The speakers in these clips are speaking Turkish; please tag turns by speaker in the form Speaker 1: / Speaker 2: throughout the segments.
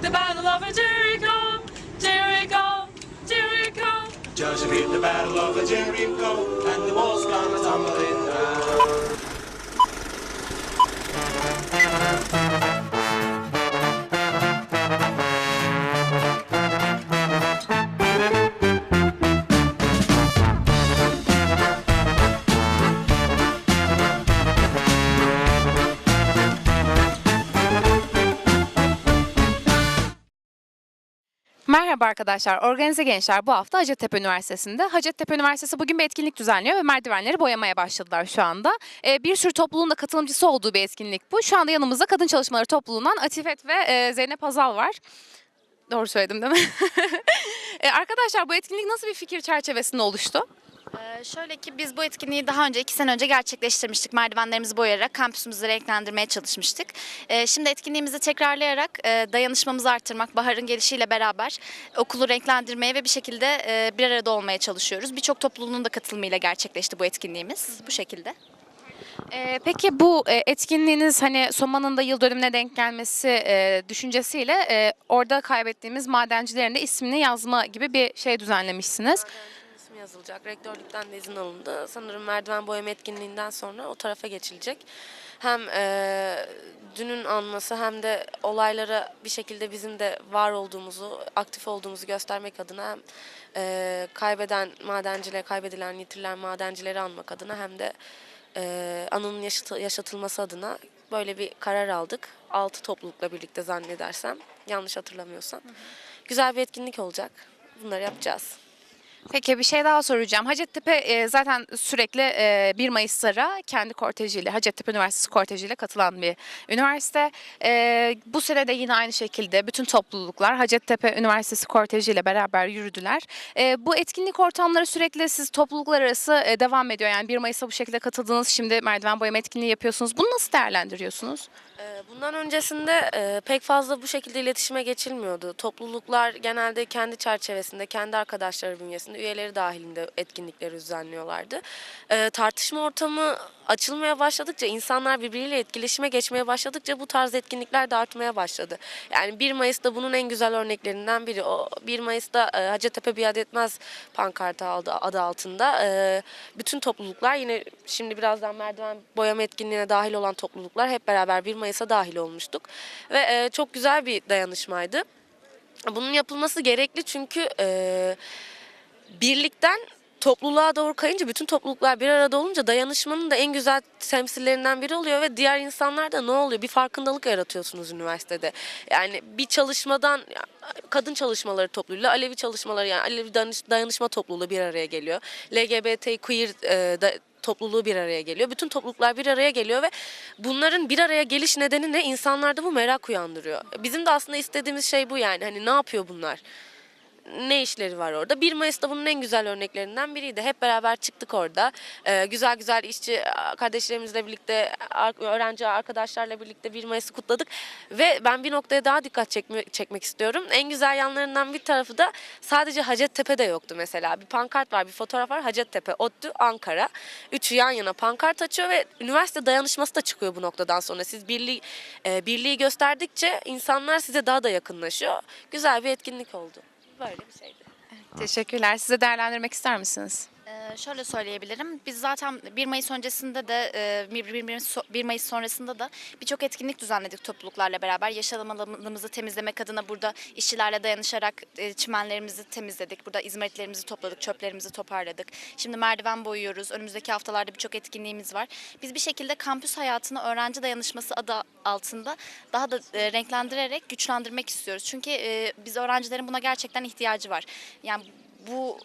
Speaker 1: the battle of Jericho, Jericho, Jericho.
Speaker 2: Joshua beat the battle of Jericho, and the walls come tumbling down.
Speaker 3: Merhaba arkadaşlar. Organize Gençler bu hafta Hacettepe Üniversitesi'nde. Hacettepe Üniversitesi bugün bir etkinlik düzenliyor ve merdivenleri boyamaya başladılar şu anda. Ee, bir sürü topluluğun da katılımcısı olduğu bir etkinlik bu. Şu anda yanımızda Kadın Çalışmaları Topluluğu'ndan Atifet ve e, Zeynep Hazal var. Doğru söyledim değil mi? Ee, arkadaşlar bu etkinlik nasıl bir fikir çerçevesinde oluştu?
Speaker 4: Ee, şöyle ki biz bu etkinliği daha önce iki sene önce gerçekleştirmiştik. Merdivenlerimizi boyayarak kampüsümüzü renklendirmeye çalışmıştık. Ee, şimdi etkinliğimizi tekrarlayarak e, dayanışmamızı arttırmak, baharın gelişiyle beraber okulu renklendirmeye ve bir şekilde e, bir arada olmaya çalışıyoruz. Birçok topluluğun da katılımıyla gerçekleşti bu etkinliğimiz bu şekilde.
Speaker 3: Ee, peki bu e, etkinliğiniz hani Soma'nın da yıl dönümüne denk gelmesi e, düşüncesiyle e, orada kaybettiğimiz madencilerin de ismini yazma gibi bir şey düzenlemişsiniz.
Speaker 5: İsmi yazılacak. Rektörlükten de izin alındı. Sanırım merdiven boyama etkinliğinden sonra o tarafa geçilecek. Hem eee, dünün anması hem de olaylara bir şekilde bizim de var olduğumuzu, aktif olduğumuzu göstermek adına hem eee, kaybeden madenciler, kaybedilen, yitirilen madencileri anmak adına hem de eee anının yaşatı- yaşatılması adına böyle bir karar aldık. Altı toplulukla birlikte zannedersem, yanlış hatırlamıyorsam. Güzel bir etkinlik olacak. Bunları yapacağız.
Speaker 3: Peki bir şey daha soracağım. Hacettepe e, zaten sürekli e, 1 Mayıs'lara kendi kortejiyle, Hacettepe Üniversitesi kortejiyle katılan bir üniversite. E, bu sene de yine aynı şekilde bütün topluluklar Hacettepe Üniversitesi kortejiyle beraber yürüdüler. E, bu etkinlik ortamları sürekli siz topluluklar arası e, devam ediyor. Yani 1 Mayıs'a bu şekilde katıldınız. Şimdi merdiven boyama etkinliği yapıyorsunuz. Bunu nasıl değerlendiriyorsunuz?
Speaker 5: Ee, Bundan öncesinde e, pek fazla bu şekilde iletişime geçilmiyordu. Topluluklar genelde kendi çerçevesinde, kendi arkadaşları bünyesinde, üyeleri dahilinde etkinlikleri düzenliyorlardı. Ee, tartışma ortamı açılmaya başladıkça, insanlar birbiriyle etkileşime geçmeye başladıkça bu tarz etkinlikler de artmaya başladı. Yani 1 Mayıs'ta bunun en güzel örneklerinden biri. O 1 Mayıs'ta e, Hacettepe Biat Etmez pankartı aldı, adı altında. e, bütün topluluklar yine şimdi birazdan merdiven boyama etkinliğine dahil olan topluluklar hep beraber 1 Mayıs'a dahil olmuştuk. Ve e, çok güzel bir dayanışmaydı. Bunun yapılması gerekli çünkü e, birlikten topluluğa doğru kayınca bütün topluluklar bir arada olunca dayanışmanın da en güzel temsillerinden biri oluyor ve diğer insanlar da ne oluyor? Bir farkındalık yaratıyorsunuz üniversitede. Yani bir çalışmadan kadın çalışmaları topluluğuyla Alevi çalışmaları yani Alevi dayanışma topluluğu bir araya geliyor. LGBT queer e, da, topluluğu bir araya geliyor. Bütün topluluklar bir araya geliyor ve bunların bir araya geliş nedeni ne? İnsanlarda bu merak uyandırıyor. Bizim de aslında istediğimiz şey bu yani. Hani ne yapıyor bunlar? Ne işleri var orada. 1 Mayıs'ta bunun en güzel örneklerinden biriydi. Hep beraber çıktık orada. Ee, güzel güzel işçi kardeşlerimizle birlikte, öğrenci arkadaşlarla birlikte 1 Mayıs'ı kutladık. Ve ben bir noktaya daha dikkat çekme, çekmek istiyorum. En güzel yanlarından bir tarafı da sadece Hacettepe'de yoktu mesela. Bir pankart var, bir fotoğraf var. Hacettepe, ODTÜ, Ankara. Üçü yan yana pankart açıyor ve üniversite dayanışması da çıkıyor bu noktadan sonra. Siz birliği, e, birliği gösterdikçe insanlar size daha da yakınlaşıyor. Güzel bir etkinlik oldu. Böyle bir şeydi.
Speaker 3: Teşekkürler. Size değerlendirmek ister misiniz?
Speaker 4: Ee, şöyle söyleyebilirim. Biz zaten 1 Mayıs öncesinde de e, 1, 1 Mayıs sonrasında da birçok etkinlik düzenledik topluluklarla beraber. Yaşam alanımızı temizlemek adına burada işçilerle dayanışarak e, çimenlerimizi temizledik. Burada izmaritlerimizi topladık, çöplerimizi toparladık. Şimdi merdiven boyuyoruz. Önümüzdeki haftalarda birçok etkinliğimiz var. Biz bir şekilde kampüs hayatını öğrenci dayanışması adı altında daha da e, renklendirerek güçlendirmek istiyoruz. Çünkü e, biz öğrencilerin buna gerçekten ihtiyacı var. Yani bu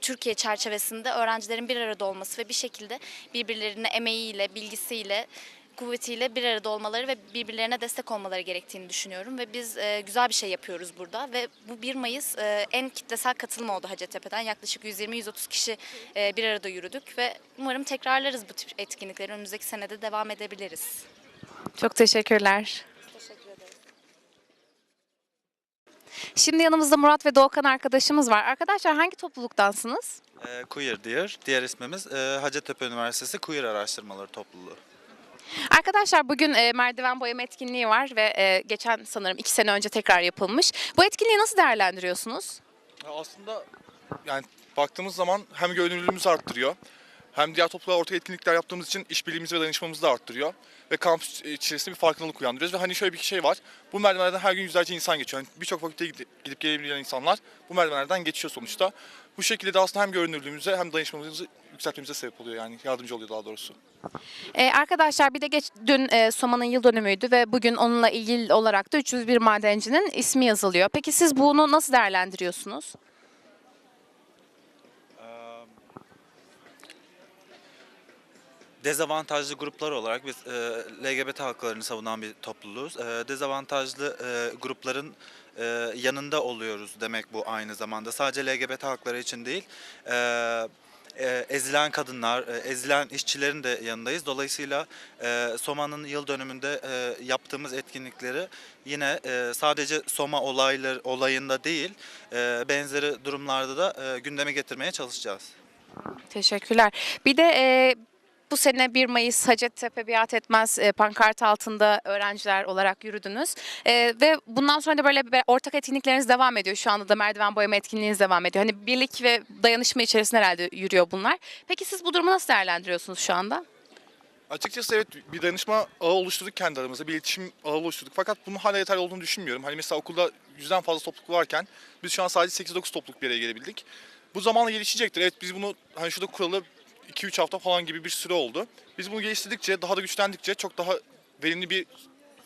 Speaker 4: Türkiye çerçevesinde öğrencilerin bir arada olması ve bir şekilde birbirlerine emeğiyle, bilgisiyle, kuvvetiyle bir arada olmaları ve birbirlerine destek olmaları gerektiğini düşünüyorum ve biz e, güzel bir şey yapıyoruz burada ve bu 1 Mayıs e, en kitlesel katılım oldu Hacettepe'den yaklaşık 120-130 kişi e, bir arada yürüdük ve umarım tekrarlarız bu tip etkinlikleri önümüzdeki senede devam edebiliriz.
Speaker 3: Çok teşekkürler. Şimdi yanımızda Murat ve Doğukan arkadaşımız var. Arkadaşlar hangi topluluktansınız?
Speaker 6: Ee, Queer Dear. Diğer ismimiz e, Hacettepe Üniversitesi Queer Araştırmaları Topluluğu.
Speaker 3: Arkadaşlar bugün e, merdiven boyama etkinliği var ve e, geçen sanırım iki sene önce tekrar yapılmış. Bu etkinliği nasıl değerlendiriyorsunuz?
Speaker 6: Aslında yani baktığımız zaman hem görünürlüğümüzü arttırıyor hem diğer topluluğa ortak etkinlikler yaptığımız için işbirliğimizi ve dayanışmamızı da arttırıyor. Ve kampüs içerisinde bir farkındalık uyandırıyoruz. Ve hani şöyle bir şey var. Bu merdivenlerden her gün yüzlerce insan geçiyor. Yani Birçok fakülteye gidip, gelebilen insanlar bu merdivenlerden geçiyor sonuçta. Bu şekilde de aslında hem görünürlüğümüze hem dayanışmamızı yükseltmemize sebep oluyor yani yardımcı oluyor daha doğrusu.
Speaker 3: E, arkadaşlar bir de geç, dün e, Soma'nın yıl dönümüydü ve bugün onunla ilgili olarak da 301 madencinin ismi yazılıyor. Peki siz bunu nasıl değerlendiriyorsunuz?
Speaker 7: Dezavantajlı gruplar olarak biz e, LGBT haklarını savunan bir topluluğuz. E, dezavantajlı e, grupların e, yanında oluyoruz demek bu aynı zamanda. Sadece LGBT hakları için değil, e, e, ezilen kadınlar, e, ezilen işçilerin de yanındayız. Dolayısıyla e, Soma'nın yıl dönümünde e, yaptığımız etkinlikleri yine e, sadece Soma olayları olayında değil, e, benzeri durumlarda da e, gündeme getirmeye çalışacağız.
Speaker 3: Teşekkürler. Bir de e, bu sene 1 Mayıs Hacettepe Biat Etmez e, pankart altında öğrenciler olarak yürüdünüz. E, ve bundan sonra da böyle ortak etkinlikleriniz devam ediyor. Şu anda da merdiven boyama etkinliğiniz devam ediyor. Hani birlik ve dayanışma içerisinde herhalde yürüyor bunlar. Peki siz bu durumu nasıl değerlendiriyorsunuz şu anda?
Speaker 6: Açıkçası evet bir danışma ağı oluşturduk kendi aramızda, bir iletişim ağı oluşturduk. Fakat bunun hala yeterli olduğunu düşünmüyorum. Hani mesela okulda yüzden fazla topluluk varken biz şu an sadece 8-9 topluluk bir araya gelebildik. Bu zamanla gelişecektir. Evet biz bunu hani şurada kuralı 2-3 hafta falan gibi bir süre oldu. Biz bunu geliştirdikçe, daha da güçlendikçe çok daha verimli bir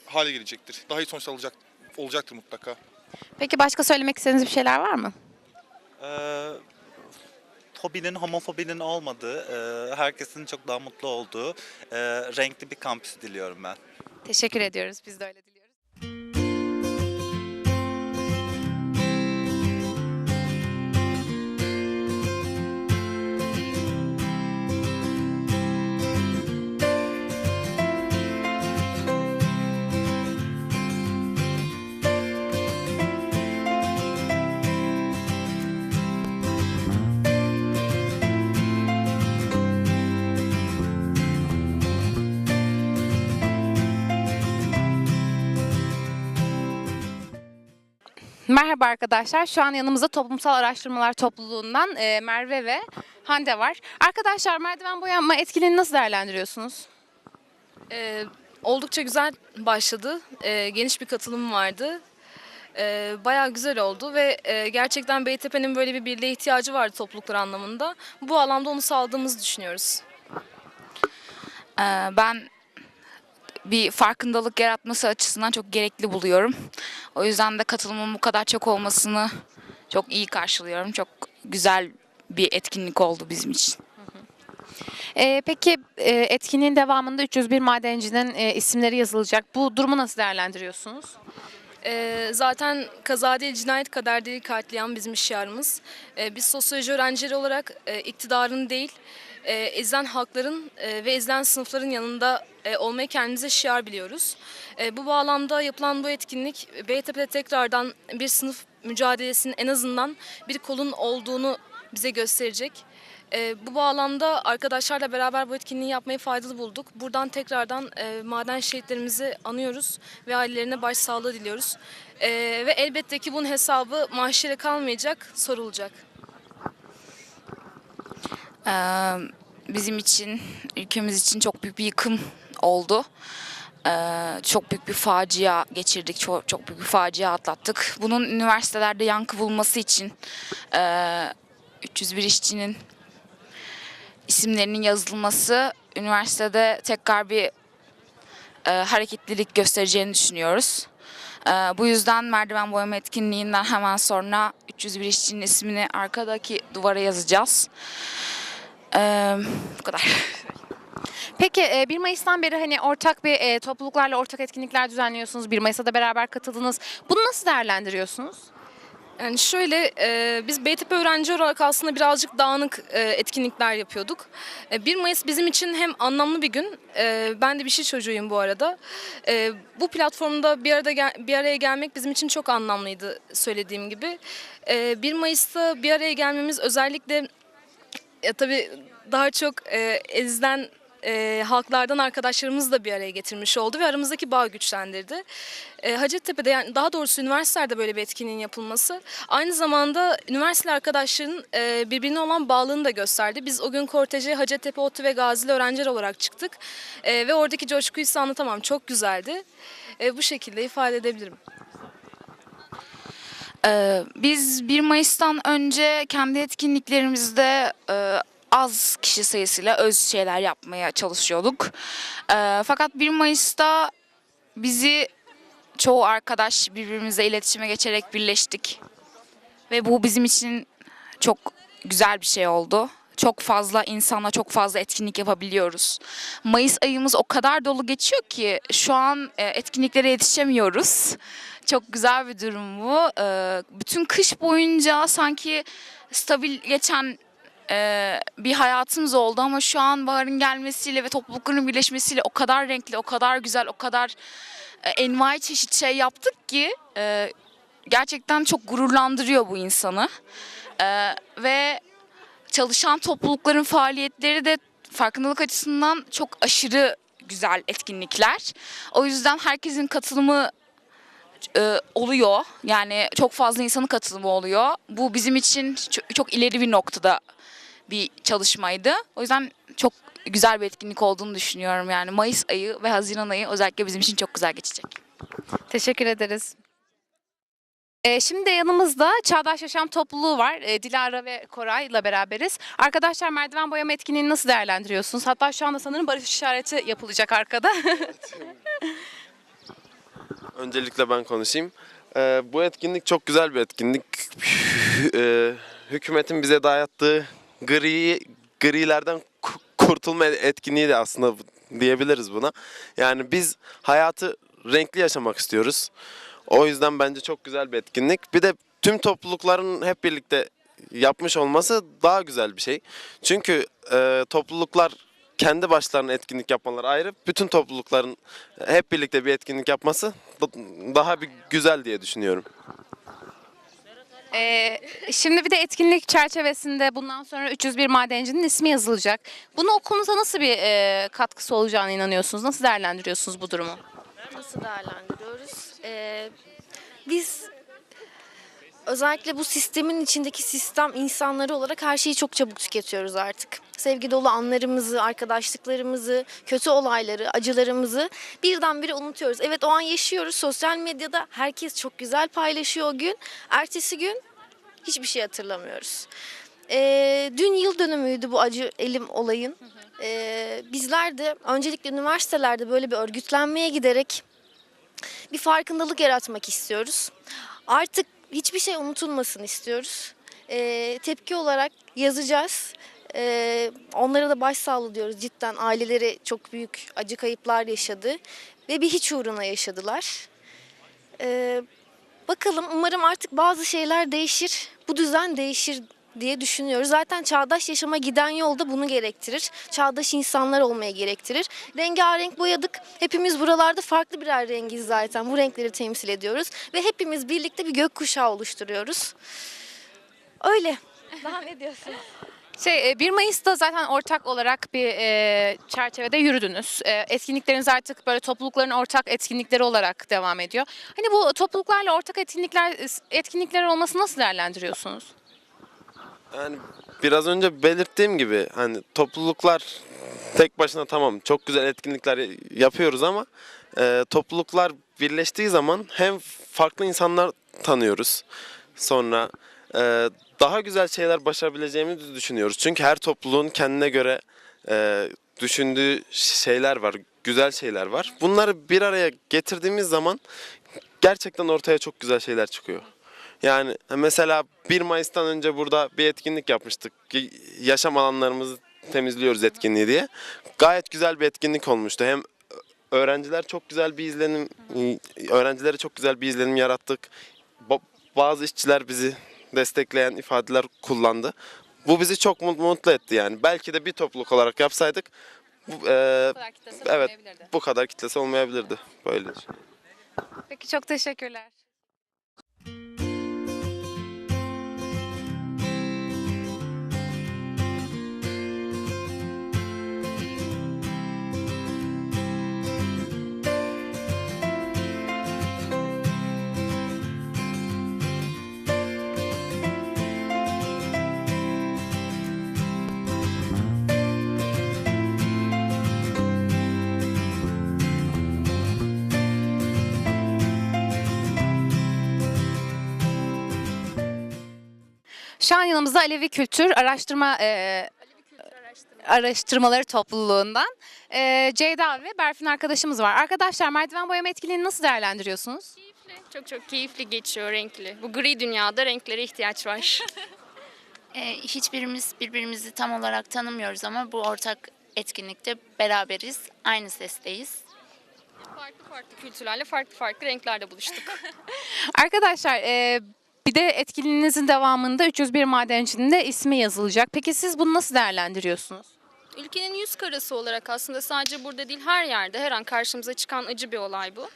Speaker 6: hale gelecektir. Daha iyi sonuçlar alacak, olacaktır mutlaka.
Speaker 3: Peki başka söylemek istediğiniz bir şeyler var mı?
Speaker 7: Ee, fobinin, homofobinin olmadığı, e, herkesin çok daha mutlu olduğu e, renkli bir kampüs diliyorum ben.
Speaker 3: Teşekkür ediyoruz. Biz de öyle diliyoruz. Merhaba arkadaşlar. Şu an yanımızda Toplumsal Araştırmalar Topluluğundan e, Merve ve Hande var. Arkadaşlar merdiven boyama etkinliğini nasıl değerlendiriyorsunuz?
Speaker 8: Ee, oldukça güzel başladı. Ee, geniş bir katılım vardı. Ee, bayağı güzel oldu ve e, gerçekten Beytepe'nin böyle bir birliğe ihtiyacı vardı topluluklar anlamında. Bu alanda onu sağladığımızı düşünüyoruz.
Speaker 9: Ee, Ben bir farkındalık yaratması açısından çok gerekli buluyorum. O yüzden de katılımın bu kadar çok olmasını çok iyi karşılıyorum. Çok güzel bir etkinlik oldu bizim için.
Speaker 3: E, peki e, etkinliğin devamında 301 madencinin e, isimleri yazılacak. Bu durumu nasıl değerlendiriyorsunuz?
Speaker 8: Ee, zaten kaza değil cinayet kader değil katliam bizim şiarımız. Ee, biz sosyoloji öğrencileri olarak e, iktidarın değil e, ezilen halkların e, ve ezilen sınıfların yanında e, olmayı kendimize şiar biliyoruz. E, bu bağlamda yapılan bu etkinlik Beytepe'de tekrardan bir sınıf mücadelesinin en azından bir kolun olduğunu bize gösterecek. E, bu bağlamda arkadaşlarla beraber bu etkinliği yapmayı faydalı bulduk. Buradan tekrardan e, maden şehitlerimizi anıyoruz ve ailelerine başsağlığı diliyoruz. E, ve elbette ki bunun hesabı mahşere kalmayacak, sorulacak.
Speaker 9: Bizim için, ülkemiz için çok büyük bir yıkım oldu. Çok büyük bir facia geçirdik, çok, çok büyük bir facia atlattık. Bunun üniversitelerde yankı bulması için e, 301 işçinin isimlerinin yazılması üniversitede tekrar bir hareketlilik göstereceğini düşünüyoruz. Bu yüzden merdiven boyama etkinliğinden hemen sonra 301 işçinin ismini arkadaki duvara yazacağız. E, bu kadar.
Speaker 3: Peki e, 1 Mayıs'tan beri hani ortak bir e, topluluklarla ortak etkinlikler düzenliyorsunuz. 1 Mayıs'ta da beraber katıldınız. Bunu nasıl değerlendiriyorsunuz?
Speaker 8: Yani şöyle, e, biz Beytepe öğrenci olarak aslında birazcık dağınık e, etkinlikler yapıyorduk. E, 1 Mayıs bizim için hem anlamlı bir gün, e, ben de bir şey çocuğuyum bu arada. E, bu platformda bir arada gel- bir araya gelmek bizim için çok anlamlıydı söylediğim gibi. E, 1 Mayıs'ta bir araya gelmemiz özellikle, ya tabii daha çok e, ezilen e, halklardan arkadaşlarımızı da bir araya getirmiş oldu ve aramızdaki bağ güçlendirdi. E, Hacettepe'de yani daha doğrusu üniversitelerde böyle bir etkinliğin yapılması aynı zamanda üniversite arkadaşların e, birbirine olan bağlılığını da gösterdi. Biz o gün korteje Hacettepe, ODTÜ ve Gazi'li öğrenciler olarak çıktık E, ve oradaki coşkuyu size anlatamam çok güzeldi. E, bu şekilde ifade edebilirim.
Speaker 9: Ee, biz 1 Mayıs'tan önce kendi etkinliklerimizde e, az kişi sayısıyla öz şeyler yapmaya çalışıyorduk. Ee, fakat 1 Mayıs'ta bizi çoğu arkadaş birbirimize iletişime geçerek birleştik. Ve bu bizim için çok güzel bir şey oldu. Çok fazla insanla çok fazla etkinlik yapabiliyoruz. Mayıs ayımız o kadar dolu geçiyor ki şu an e, etkinliklere yetişemiyoruz. Çok güzel bir durum bu. Ee, bütün kış boyunca sanki stabil geçen e, bir hayatımız oldu ama şu an baharın gelmesiyle ve toplulukların birleşmesiyle o kadar renkli, o kadar güzel, o kadar e, envai çeşit şey yaptık ki e, gerçekten çok gururlandırıyor bu insanı. E, ve çalışan toplulukların faaliyetleri de farkındalık açısından çok aşırı güzel etkinlikler. O yüzden herkesin katılımı e, oluyor. Yani çok fazla insanın katılımı oluyor. Bu bizim için çok, çok ileri bir noktada bir çalışmaydı. O yüzden çok güzel bir etkinlik olduğunu düşünüyorum. Yani Mayıs ayı ve Haziran ayı özellikle bizim için çok güzel geçecek.
Speaker 3: Teşekkür ederiz. Ee, şimdi yanımızda Çağdaş Yaşam Topluluğu var. Ee, Dilara ve Koray'la beraberiz. Arkadaşlar merdiven boyama etkinliğini nasıl değerlendiriyorsunuz? Hatta şu anda sanırım barış işareti yapılacak arkada.
Speaker 10: Öncelikle ben konuşayım. Ee, bu etkinlik çok güzel bir etkinlik. Ee, hükümetin bize dayattığı gri grilerden ku- kurtulma etkinliği de aslında diyebiliriz buna. Yani biz hayatı renkli yaşamak istiyoruz. O yüzden bence çok güzel bir etkinlik. Bir de tüm toplulukların hep birlikte yapmış olması daha güzel bir şey. Çünkü e, topluluklar kendi başlarına etkinlik yapmaları ayrı. Bütün toplulukların hep birlikte bir etkinlik yapması da- daha bir güzel diye düşünüyorum.
Speaker 3: Ee, şimdi bir de etkinlik çerçevesinde bundan sonra 301 madencinin ismi yazılacak. Bunu okulunuza nasıl bir e, katkısı olacağına inanıyorsunuz? Nasıl değerlendiriyorsunuz bu durumu?
Speaker 11: Nasıl değerlendiriyoruz? Ee, biz özellikle bu sistemin içindeki sistem insanları olarak her şeyi çok çabuk tüketiyoruz artık. Sevgi dolu anlarımızı, arkadaşlıklarımızı, kötü olayları, acılarımızı birdenbire unutuyoruz. Evet o an yaşıyoruz. Sosyal medyada herkes çok güzel paylaşıyor o gün. Ertesi gün hiçbir şey hatırlamıyoruz. Ee, dün yıl dönümüydü bu acı elim olayın. Ee, bizler de öncelikle üniversitelerde böyle bir örgütlenmeye giderek bir farkındalık yaratmak istiyoruz. Artık hiçbir şey unutulmasın istiyoruz. Ee, tepki olarak yazacağız. Ee, onlara da başsağlığı diyoruz. Cidden aileleri çok büyük acı kayıplar yaşadı ve bir hiç uğruna yaşadılar. Ee, bakalım umarım artık bazı şeyler değişir. Bu düzen değişir diye düşünüyoruz. Zaten çağdaş yaşama giden yol da bunu gerektirir. Çağdaş insanlar olmaya gerektirir. Rengarenk boyadık. Hepimiz buralarda farklı birer rengiz zaten. Bu renkleri temsil ediyoruz. Ve hepimiz birlikte bir gökkuşağı oluşturuyoruz. Öyle. Daha ne diyorsun?
Speaker 3: Şey, e, 1 Mayıs'ta zaten ortak olarak bir e, çerçevede yürüdünüz. E, etkinlikleriniz artık böyle toplulukların ortak etkinlikleri olarak devam ediyor. Hani bu topluluklarla ortak etkinlikler etkinlikler olması nasıl değerlendiriyorsunuz?
Speaker 10: Yani biraz önce belirttiğim gibi hani topluluklar tek başına tamam çok güzel etkinlikler yapıyoruz ama e, topluluklar birleştiği zaman hem farklı insanlar tanıyoruz. Sonra e, daha güzel şeyler başarabileceğimizi düşünüyoruz. Çünkü her topluluğun kendine göre e, düşündüğü şeyler var, güzel şeyler var. Bunları bir araya getirdiğimiz zaman gerçekten ortaya çok güzel şeyler çıkıyor. Yani mesela 1 Mayıs'tan önce burada bir etkinlik yapmıştık. Yaşam alanlarımızı temizliyoruz etkinliği diye. Gayet güzel bir etkinlik olmuştu. Hem öğrenciler çok güzel bir izlenim, öğrencilere çok güzel bir izlenim yarattık. Ba- Bazı işçiler bizi destekleyen ifadeler kullandı. Bu bizi çok mut- mutlu etti yani. Belki de bir topluluk olarak yapsaydık bu, e, evet bu kadar kitlesi olmayabilirdi. Böyle.
Speaker 3: Peki çok teşekkürler. Şu an yanımızda Alevi Kültür Araştırma e, Araştırmaları Topluluğundan e, Ceyda ve Berfin arkadaşımız var. Arkadaşlar merdiven boyama etkinliğini nasıl değerlendiriyorsunuz?
Speaker 12: Çok çok keyifli geçiyor renkli. Bu gri dünyada renklere ihtiyaç var.
Speaker 13: Ee, hiçbirimiz birbirimizi tam olarak tanımıyoruz ama bu ortak etkinlikte beraberiz. Aynı sesteyiz.
Speaker 12: farklı farklı kültürlerle farklı farklı renklerde buluştuk.
Speaker 3: Arkadaşlar e, bir de etkinliğinizin devamında 301 madencinin de ismi yazılacak. Peki siz bunu nasıl değerlendiriyorsunuz?
Speaker 12: Ülkenin yüz karası olarak aslında sadece burada değil her yerde her an karşımıza çıkan acı bir olay bu.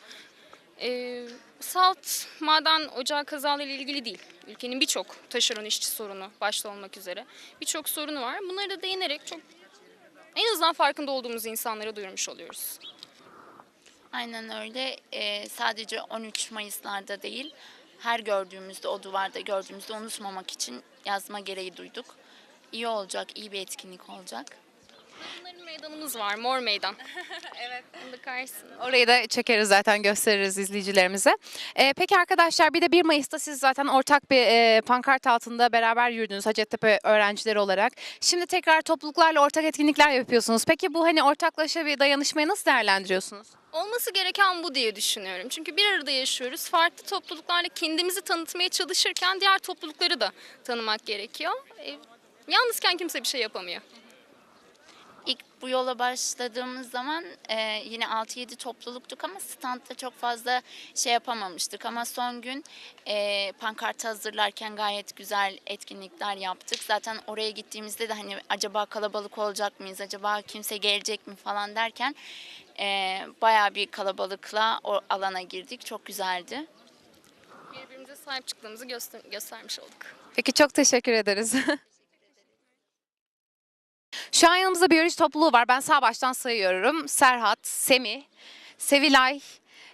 Speaker 12: Ee, salt maden ocağı kazalarıyla ilgili değil. Ülkenin birçok taşeron işçi sorunu başta olmak üzere birçok sorunu var. Bunları da değinerek çok en azından farkında olduğumuz insanlara duyurmuş oluyoruz.
Speaker 13: Aynen öyle. Ee, sadece 13 Mayıs'larda değil, her gördüğümüzde, o duvarda gördüğümüzde unutmamak için yazma gereği duyduk. İyi olacak, iyi bir etkinlik olacak.
Speaker 12: Bunların meydanımız var, Mor Meydan. evet. Karşısında.
Speaker 3: Orayı da çekeriz zaten gösteririz izleyicilerimize. E, peki arkadaşlar bir de 1 Mayıs'ta siz zaten ortak bir e, pankart altında beraber yürüdünüz Hacettepe öğrencileri olarak. Şimdi tekrar topluluklarla ortak etkinlikler yapıyorsunuz. Peki bu hani ortaklaşa bir dayanışmayı nasıl değerlendiriyorsunuz?
Speaker 12: Olması gereken bu diye düşünüyorum. Çünkü bir arada yaşıyoruz. Farklı topluluklarla kendimizi tanıtmaya çalışırken diğer toplulukları da tanımak gerekiyor. E, yalnızken kimse bir şey yapamıyor.
Speaker 13: İlk bu yola başladığımız zaman e, yine 6-7 topluluktuk ama standta çok fazla şey yapamamıştık. Ama son gün e, pankart hazırlarken gayet güzel etkinlikler yaptık. Zaten oraya gittiğimizde de hani acaba kalabalık olacak mıyız, acaba kimse gelecek mi falan derken e, bayağı bir kalabalıkla o alana girdik. Çok güzeldi.
Speaker 12: Birbirimize sahip çıktığımızı göster- göstermiş olduk.
Speaker 3: Peki çok teşekkür ederiz. Şu an yanımızda biyoloji topluluğu var. Ben sağ baştan sayıyorum. Serhat, Semih, Sevilay,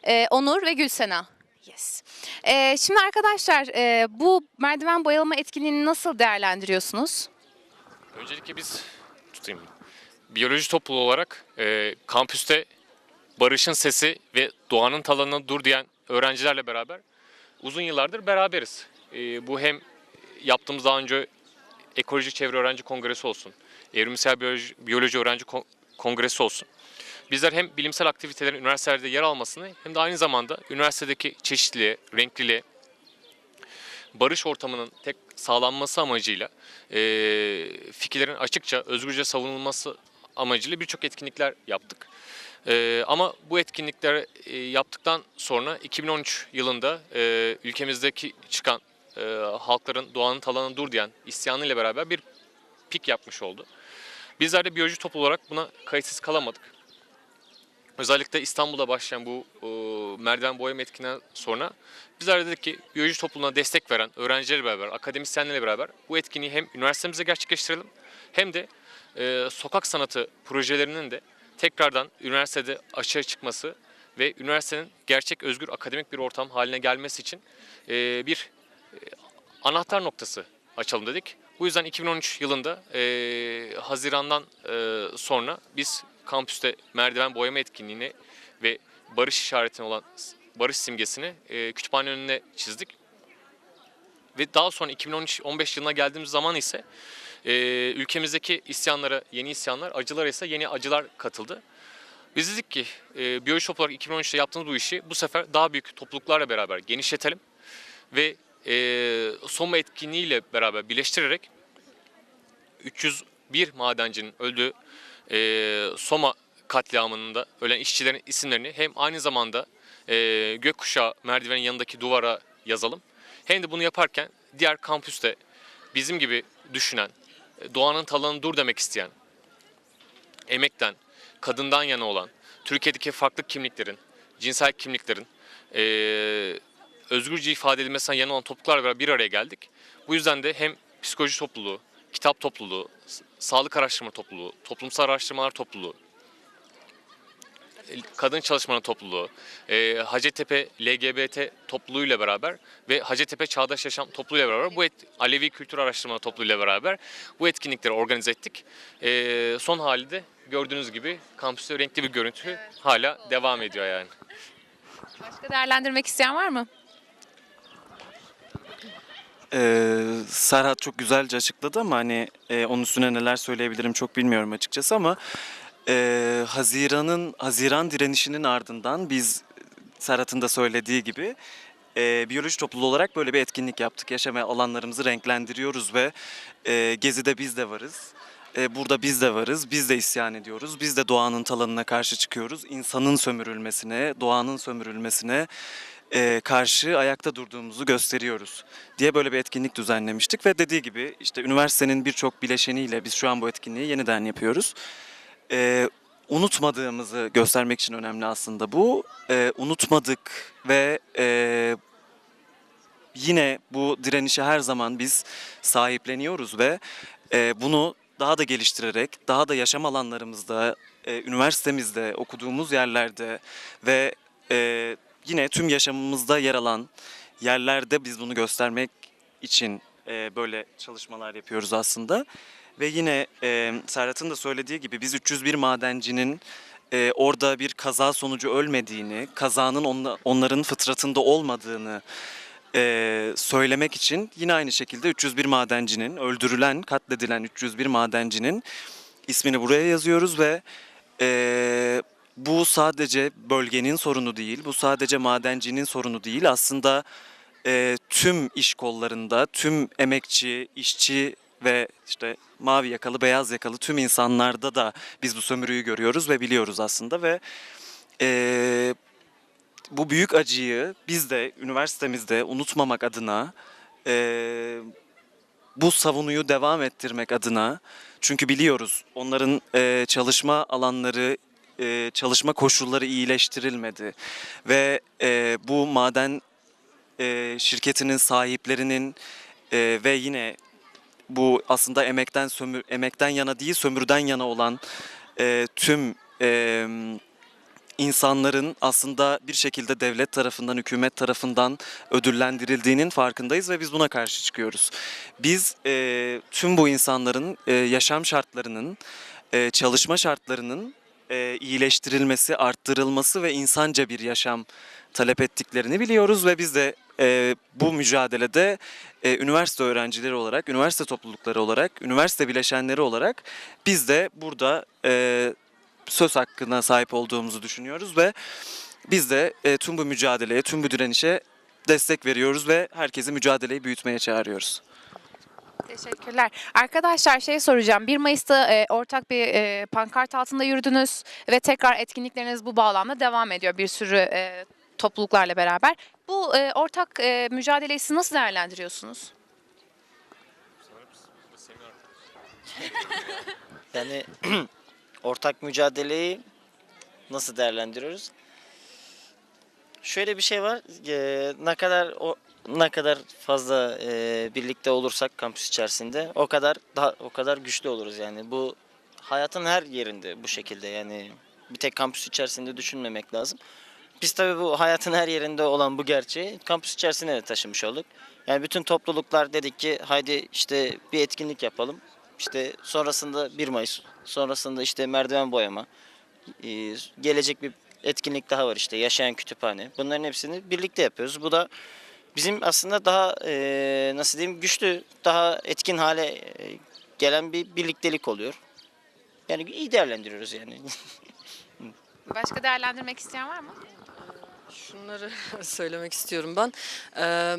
Speaker 3: e, Onur ve Gülsena. Yes. E, şimdi arkadaşlar e, bu merdiven boyalama etkinliğini nasıl değerlendiriyorsunuz?
Speaker 14: Öncelikle biz tutayım. Biyoloji topluluğu olarak e, kampüste barışın sesi ve doğanın talanına dur diyen öğrencilerle beraber uzun yıllardır beraberiz. E, bu hem yaptığımız daha önce ekoloji çevre öğrenci kongresi olsun, evrimsel biyoloji, biyoloji öğrenci kon- kongresi olsun. Bizler hem bilimsel aktivitelerin üniversitelerde yer almasını hem de aynı zamanda üniversitedeki çeşitliliğe, renkliliğe, barış ortamının tek sağlanması amacıyla e, fikirlerin açıkça, özgürce savunulması amacıyla birçok etkinlikler yaptık. E, ama bu etkinlikler e, yaptıktan sonra 2013 yılında e, ülkemizdeki çıkan e, halkların doğanın talanı dur diyen isyanıyla beraber bir pik yapmış oldu. Bizler de biyoloji topluluğu olarak buna kayıtsız kalamadık. Özellikle İstanbul'da başlayan bu e, merdiven boyama etkinliğinden sonra bizler de dedik ki biyoloji topluluğuna destek veren öğrencilerle beraber, akademisyenlerle beraber bu etkinliği hem üniversitemizde gerçekleştirelim hem de e, sokak sanatı projelerinin de tekrardan üniversitede açığa çıkması ve üniversitenin gerçek özgür akademik bir ortam haline gelmesi için e, bir e, anahtar noktası açalım dedik. Bu yüzden 2013 yılında e, Haziran'dan e, sonra biz kampüste merdiven boyama etkinliğini ve barış işaretine olan barış simgesini e, kütüphane önüne çizdik. Ve daha sonra 2013-15 yılına geldiğimiz zaman ise e, ülkemizdeki isyanlara, yeni isyanlar, acılara ise yeni acılar katıldı. Biz dedik ki e, topluluğu olarak 2013'te yaptığımız bu işi bu sefer daha büyük topluluklarla beraber genişletelim ve e, Soma etkinliğiyle beraber birleştirerek 301 madencinin öldüğü e, Soma katliamında ölen işçilerin isimlerini hem aynı zamanda e, gökkuşağı merdivenin yanındaki duvara yazalım. Hem de bunu yaparken diğer kampüste bizim gibi düşünen, e, doğanın talanı dur demek isteyen, emekten, kadından yana olan, Türkiye'deki farklı kimliklerin, cinsel kimliklerin e, özgürce ifade edilmesinden yana olan topluluklarla bir araya geldik. Bu yüzden de hem psikoloji topluluğu, kitap topluluğu, sağlık araştırma topluluğu, toplumsal araştırmalar topluluğu, kadın çalışmaları topluluğu, e, Hacettepe LGBT topluluğuyla beraber ve Hacettepe Çağdaş Yaşam topluluğuyla beraber bu et, Alevi Kültür Araştırma topluluğuyla beraber bu etkinlikleri organize ettik. E, son hali de gördüğünüz gibi kampüste renkli bir görüntü hala devam ediyor yani.
Speaker 3: Başka değerlendirmek isteyen var mı?
Speaker 15: Ee, Serhat çok güzelce açıkladı ama hani e, onun üstüne neler söyleyebilirim çok bilmiyorum açıkçası ama e, Haziran'ın Haziran direnişinin ardından biz Serhat'ın da söylediği gibi e, biyoloji topluluğu olarak böyle bir etkinlik yaptık. Yaşama alanlarımızı renklendiriyoruz ve e, Gezi'de biz de varız. E, burada biz de varız, biz de isyan ediyoruz, biz de doğanın talanına karşı çıkıyoruz. İnsanın sömürülmesine, doğanın sömürülmesine e, karşı ayakta durduğumuzu gösteriyoruz diye böyle bir etkinlik düzenlemiştik ve dediği gibi işte üniversitenin birçok bileşeniyle biz şu an bu etkinliği yeniden yapıyoruz. E, unutmadığımızı göstermek için önemli aslında bu. E, unutmadık ve e, yine bu direnişe her zaman biz sahipleniyoruz ve e, bunu daha da geliştirerek, daha da yaşam alanlarımızda, e, üniversitemizde, okuduğumuz yerlerde ve e, yine tüm yaşamımızda yer alan yerlerde biz bunu göstermek için e, böyle çalışmalar yapıyoruz aslında. Ve yine e, Serhat'ın da söylediği gibi biz 301 madencinin e, orada bir kaza sonucu ölmediğini, kazanın onla- onların fıtratında olmadığını e, söylemek için yine aynı şekilde 301 madencinin, öldürülen, katledilen 301 madencinin ismini buraya yazıyoruz ve e, bu sadece bölgenin sorunu değil, bu sadece madencinin sorunu değil. Aslında e, tüm iş kollarında, tüm emekçi, işçi ve işte mavi yakalı, beyaz yakalı tüm insanlarda da biz bu sömürüyü görüyoruz ve biliyoruz aslında ve e, bu büyük acıyı biz de üniversitemizde unutmamak adına e, bu savunuyu devam ettirmek adına çünkü biliyoruz onların e, çalışma alanları e, çalışma koşulları iyileştirilmedi ve e, bu maden e, şirketinin sahiplerinin e, ve yine bu aslında emekten sömür emekten yana değil sömürden yana olan e, tüm e, insanların aslında bir şekilde devlet tarafından, hükümet tarafından ödüllendirildiğinin farkındayız ve biz buna karşı çıkıyoruz. Biz e, tüm bu insanların e, yaşam şartlarının, e, çalışma şartlarının e, iyileştirilmesi, arttırılması ve insanca bir yaşam talep ettiklerini biliyoruz ve biz de e, bu mücadelede e, üniversite öğrencileri olarak, üniversite toplulukları olarak, üniversite bileşenleri olarak biz de burada e, söz hakkına sahip olduğumuzu düşünüyoruz ve biz de e, tüm bu mücadeleye, tüm bu direnişe destek veriyoruz ve herkesi mücadeleyi büyütmeye çağırıyoruz.
Speaker 3: Teşekkürler. Arkadaşlar şey soracağım. 1 Mayıs'ta e, ortak bir e, pankart altında yürüdünüz ve tekrar etkinlikleriniz bu bağlamda devam ediyor bir sürü e, topluluklarla beraber. Bu e, ortak e, mücadeleyi nasıl değerlendiriyorsunuz?
Speaker 16: Yani ortak mücadeleyi nasıl değerlendiriyoruz? Şöyle bir şey var. eee, ne kadar o ne kadar fazla eee, birlikte olursak kampüs içerisinde o kadar daha o kadar güçlü oluruz yani. Bu hayatın her yerinde bu şekilde yani bir tek kampüs içerisinde düşünmemek lazım. Biz tabii bu hayatın her yerinde olan bu gerçeği kampüs içerisine de taşımış olduk. Yani bütün topluluklar dedik ki haydi işte bir etkinlik yapalım. İşte sonrasında 1 Mayıs, sonrasında işte merdiven boyama, ee, gelecek bir etkinlik daha var işte yaşayan kütüphane. Bunların hepsini birlikte yapıyoruz. Bu da bizim aslında daha ee, nasıl diyeyim güçlü, daha etkin hale ee, gelen bir birliktelik oluyor. Yani iyi değerlendiriyoruz yani.
Speaker 3: Başka değerlendirmek isteyen var mı?
Speaker 17: Şunları söylemek istiyorum ben. Ee,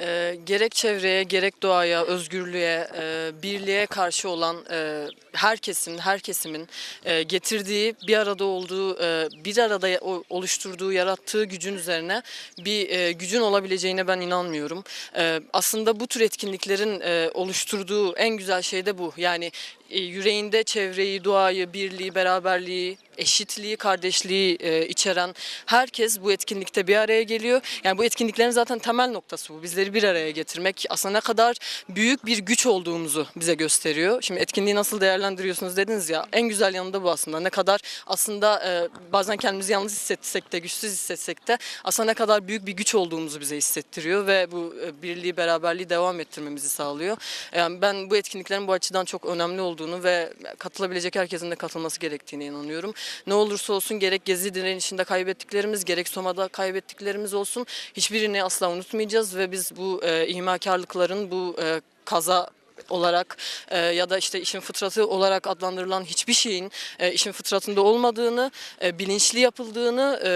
Speaker 17: e, gerek çevreye, gerek doğaya, özgürlüğe, e, birliğe karşı olan e, herkesin, her kesimin e, getirdiği, bir arada olduğu, e, bir arada oluşturduğu, yarattığı gücün üzerine bir e, gücün olabileceğine ben inanmıyorum. E, aslında bu tür etkinliklerin e, oluşturduğu en güzel şey de bu. Yani yüreğinde çevreyi, doğayı, birliği, beraberliği, eşitliği, kardeşliği e, içeren herkes bu etkinlikte bir araya geliyor. Yani bu etkinliklerin zaten temel noktası bu. Bizleri bir araya getirmek. Aslında ne kadar büyük bir güç olduğumuzu bize gösteriyor. Şimdi etkinliği nasıl değerlendiriyorsunuz dediniz ya. En güzel yanı da bu aslında. Ne kadar aslında e, bazen kendimizi yalnız hissetsek de, güçsüz hissetsek de aslında ne kadar büyük bir güç olduğumuzu bize hissettiriyor ve bu e, birliği, beraberliği devam ettirmemizi sağlıyor. Yani ben bu etkinliklerin bu açıdan çok önemli olduğunu olduğunu ve katılabilecek herkesin de katılması gerektiğine inanıyorum. Ne olursa olsun gerek Gezi direnişinde kaybettiklerimiz gerek Soma'da kaybettiklerimiz olsun hiçbirini asla unutmayacağız ve biz bu e, ihmalkarlıkların bu e, kaza olarak e, ya da işte işin fıtratı olarak adlandırılan hiçbir şeyin e, işin fıtratında olmadığını, e, bilinçli yapıldığını e,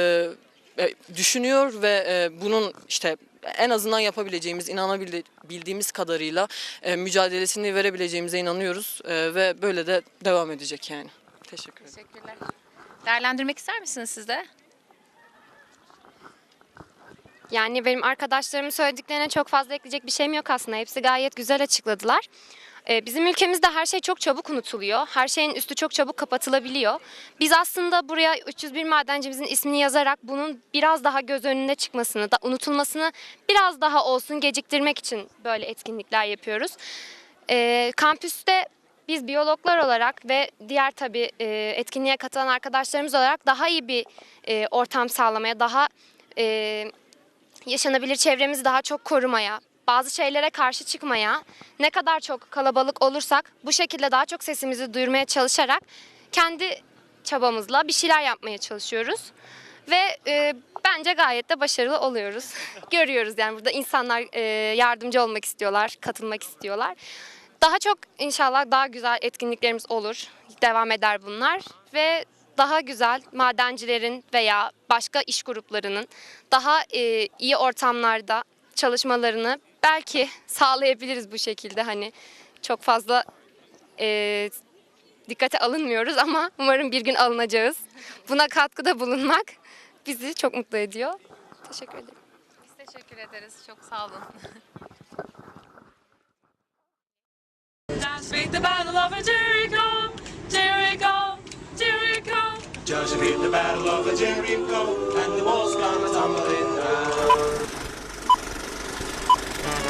Speaker 17: e, düşünüyor ve e, bunun işte en azından yapabileceğimiz, inanabildiğimiz kadarıyla e, mücadelesini verebileceğimize inanıyoruz E, ve böyle de devam edecek yani. Teşekkür ederim.
Speaker 3: Teşekkürler. Değerlendirmek ister misiniz siz de?
Speaker 18: Yani benim arkadaşlarımın söylediklerine çok fazla ekleyecek bir şeyim yok aslında. Hepsi gayet güzel açıkladılar. Ee, Bizim ülkemizde her şey çok çabuk unutuluyor. Her şeyin üstü çok çabuk kapatılabiliyor. Biz aslında buraya 301 madencimizin ismini yazarak bunun biraz daha göz önüne çıkmasını, da unutulmasını biraz daha olsun geciktirmek için böyle etkinlikler yapıyoruz. Ee, kampüste biz biyologlar olarak ve diğer tabii e, etkinliğe katılan arkadaşlarımız olarak daha iyi bir e, ortam sağlamaya, daha e, yaşanabilir çevremizi daha çok korumaya, bazı şeylere karşı çıkmaya, ne kadar çok kalabalık olursak bu şekilde daha çok sesimizi duyurmaya çalışarak kendi çabamızla bir şeyler yapmaya çalışıyoruz. Ve e, bence gayet de başarılı oluyoruz. Görüyoruz yani burada insanlar e, yardımcı olmak istiyorlar, katılmak istiyorlar. Daha çok inşallah daha güzel etkinliklerimiz olur. Devam eder bunlar ve daha güzel madencilerin veya başka iş gruplarının daha e, iyi ortamlarda çalışmalarını belki sağlayabiliriz bu şekilde. Hani çok fazla e, dikkate alınmıyoruz ama umarım bir gün alınacağız. Buna katkıda bulunmak bizi çok mutlu ediyor. Teşekkür ederim.
Speaker 3: Biz teşekkür ederiz. Çok sağ olun.
Speaker 1: Dance
Speaker 2: beat the battle of Jericho, and the walls gonna tumbling down.